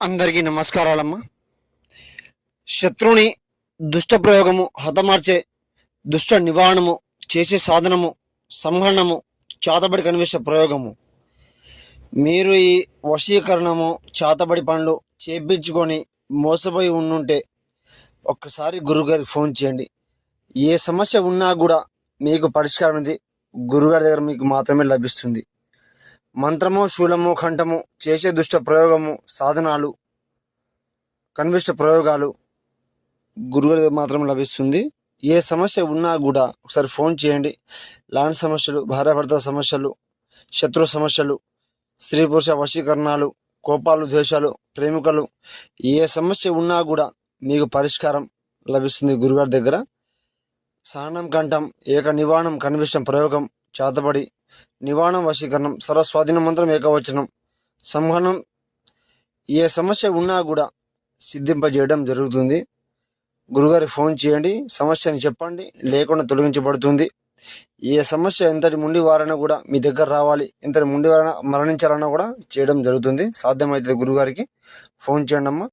అందరికీ నమస్కారాలమ్మా. శత్రువుని దుష్ట ప్రయోగము హతమార్చే దుష్ట నివారణము చేసే సాధనము సంహరణము చాతబడి కనిపించే ప్రయోగము. మీరు ఈ వశీకరణము చాతబడి పనులు చేపించుకొని మోసపోయి ఉండుంటే ఒక్కసారి గురుగారికి ఫోన్ చేయండి. ఏ సమస్య ఉన్నా కూడా మీకు పరిష్కారం అనేది గురుగారి దగ్గర మీకు మాత్రమే లభిస్తుంది. మంత్రము శూలము కంఠము చేసే దుష్ట ప్రయోగము సాధనాలు కనిపిష్ట ప్రయోగాలు గురువుల మాత్రం లభిస్తుంది. ఏ సమస్య ఉన్నా కూడా ఒకసారి ఫోన్ చేయండి. ల్యాండ్ సమస్యలు భార్యాభర్త సమస్యలు శత్రు సమస్యలు స్త్రీ పురుష వశీకరణాలు కోపాలు ద్వేషాలు ప్రేమికలు ఏ సమస్య ఉన్నా కూడా మీకు పరిష్కారం లభిస్తుంది గురుగారి దగ్గర. సహనం కంఠం ఏక నివారణం కనిపించడం ప్రయోగం చేతబడి నివారణ వశీకరణం సర్వస్వాధీన మంత్రం ఏకవచనం. సంహనం ఏ సమస్య ఉన్నా కూడా సిద్ధింపజేయడం జరుగుతుంది. గురుగారి ఫోన్ చేయండి సమస్యని చెప్పండి లేకుండా తొలగించబడుతుంది. ఏ సమస్య ఎంతటి ముండి వారైనా కూడా మీ దగ్గర రావాలి ఎంతటి ముండి వారైనా మరణించాలన్నా కూడా చేయడం జరుగుతుంది. సాధ్యమైతే గురుగారికి ఫోన్ చేయండి అమ్మా